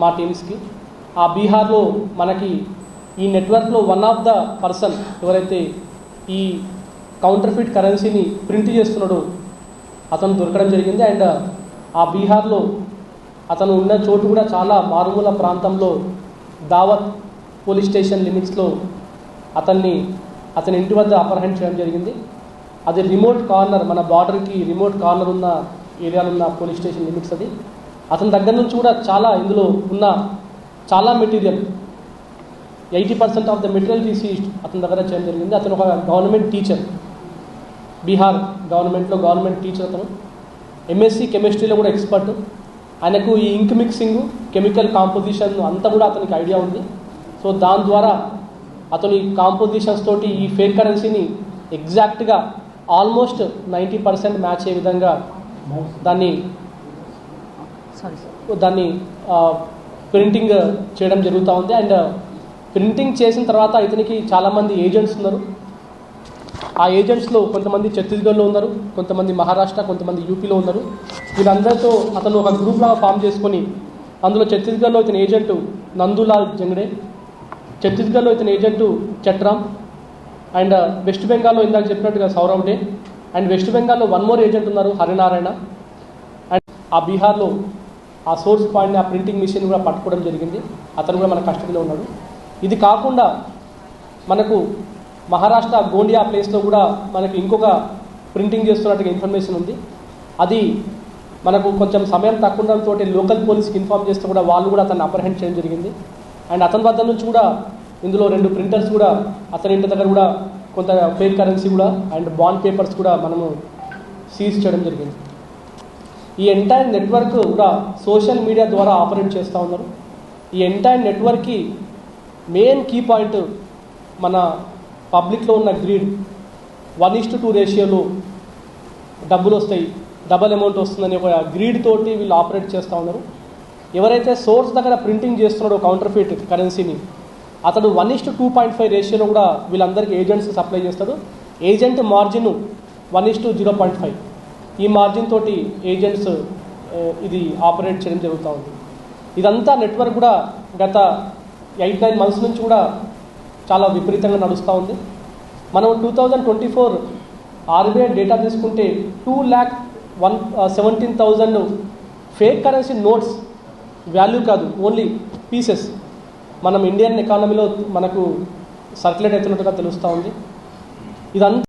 మా టీమ్స్కి. ఆ బీహార్లో మనకి ఈ నెట్వర్క్లో వన్ ఆఫ్ ద పర్సన్ ఎవరైతే ఈ కౌంటర్ఫిట్ కరెన్సీని ప్రింట్ చేస్తున్నాడో అతను దొరకడం జరిగింది. అండ్ ఆ బీహార్లో అతను ఉన్న చోటు కూడా చాలా మారుమూల ప్రాంతంలో దావత్ పోలీస్ స్టేషన్ లిమిట్స్లో అతన్ని అతని ఇంటి వద్ద అపహరణ చేయడం జరిగింది. అది రిమోట్ కార్నర్ మన బార్డర్కి రిమోట్ కార్నర్ ఉన్న ఏరియాలో ఉన్న పోలీస్ స్టేషన్ లిమిట్స్ అది. అతని దగ్గర నుంచి కూడా చాలా ఇందులో ఉన్న చాలా material eighty percent of the material తీసి అతని దగ్గర చేయడం జరిగింది. అతను ఒక గవర్నమెంట్ టీచర్. బీహార్ గవర్నమెంట్లో గవర్నమెంట్ టీచర్ అతను. ఎంఎస్సి కెమిస్ట్రీలో కూడా ఎక్స్పర్ట్. ఆయనకు ఈ ఇంక్ మిక్సింగ్ కెమికల్ కాంపోజిషన్ అంతా కూడా అతనికి ఐడియా ఉంది. సో దాని ద్వారా అతను ఈ కాంపోజిషన్స్ తోటి ఈ ఫేక్ కరెన్సీని ఎగ్జాక్ట్గా ఆల్మోస్ట్ నైంటీ పర్సెంట్ మ్యాచ్ అయ్యే విధంగా దాన్ని సారీ దాన్ని ప్రింటింగ్ చేయడం జరుగుతూ ఉంది. అండ్ ప్రింటింగ్ చేసిన తర్వాత ఇతనికి చాలామంది ఏజెంట్స్ ఉన్నారు. ఆ ఏజెంట్స్లో కొంతమంది ఛత్తీస్గఢ్లో ఉన్నారు కొంతమంది మహారాష్ట్ర కొంతమంది యూపీలో ఉన్నారు. వీళ్ళందరితో అతను ఒక గ్రూప్ లాగా ఫామ్ చేసుకొని అందులో ఛత్తీస్గఢ్లో ఇతని ఏజెంట్ నందులాల్ జంగడే ఛత్తీస్గఢ్లో ఇతని ఏజెంటు చట్రామ్ అండ్ వెస్ట్ బెంగాల్లో ఇందాక చెప్పినట్టుగా సౌరవ్ డే అండ్ వెస్ట్ బెంగాల్లో వన్ మోర్ ఏజెంట్ ఉన్నారు హరినారాయణ. అండ్ ఆ బీహార్లో ఆ సోర్స్ పాయింట్ని ఆ ప్రింటింగ్ మిషన్ కూడా పట్టుకోవడం జరిగింది. అతను కూడా మన కస్టడీలో ఉన్నాడు. ఇది కాకుండా మనకు మహారాష్ట్ర గోండియా ప్లేస్లో కూడా మనకి ఇంకొక ప్రింటింగ్ చేస్తున్నట్టుగా ఇన్ఫర్మేషన్ ఉంది. అది మనకు కొంచెం సమయం తక్కువ లోకల్ పోలీస్కి ఇన్ఫార్మ్ చేస్తే కూడా వాళ్ళు కూడా అతన్ని అప్రహెండ్ చేయడం జరిగింది. అండ్ అతని వద్ద నుంచి కూడా ఇందులో రెండు ప్రింటర్స్ కూడా అతని ఇంటి దగ్గర కూడా కొంత ఫేక్ కరెన్సీ కూడా అండ్ బాండ్ పేపర్స్ కూడా మనము సీజ్ చేయడం జరిగింది. ఈ ఎంటైర్ నెట్వర్క్ కూడా సోషల్ మీడియా ద్వారా ఆపరేట్ చేస్తూ ఉన్నారు. ఈ ఎంటైర్ నెట్వర్క్కి మెయిన్ కీ పాయింట్ మన పబ్లిక్లో ఉన్న greed one is to two రేషియోలో డబ్బులు వస్తాయి డబల్ అమౌంట్ వస్తుందని ఒక గ్రీడ్ తోటి వీళ్ళు ఆపరేట్ చేస్తూ ఉన్నారు. ఎవరైతే సోర్స్ దగ్గర ప్రింటింగ్ చేస్తున్నాడో కౌంటర్ ఫీట్ కరెన్సీని అతడు one is to two point five రేషియోలో కూడా వీళ్ళందరికీ ఏజెంట్స్ సప్లై చేస్తాడు. Agent margin one is to zero point five ఈ మార్జిన్ తోటి ఏజెంట్స్ ఇది ఆపరేట్ చేయడం జరుగుతూ ఉంది. ఇదంతా నెట్వర్క్ కూడా గత ఎయిట్ నైన్ మంత్స్ నుంచి కూడా చాలా విపరీతంగా నడుస్తూ ఉంది. మనం two thousand twenty four RBI data తీసుకుంటే two lakh one seventeen thousand fake currency notes value కాదు ఓన్లీ పీసెస్. మనం ఇండియన్ ఎకానమీలో మనకు సర్క్యులేట్ అవుతున్నట్టుగా తెలుస్తూ ఉంది. ఇదంతా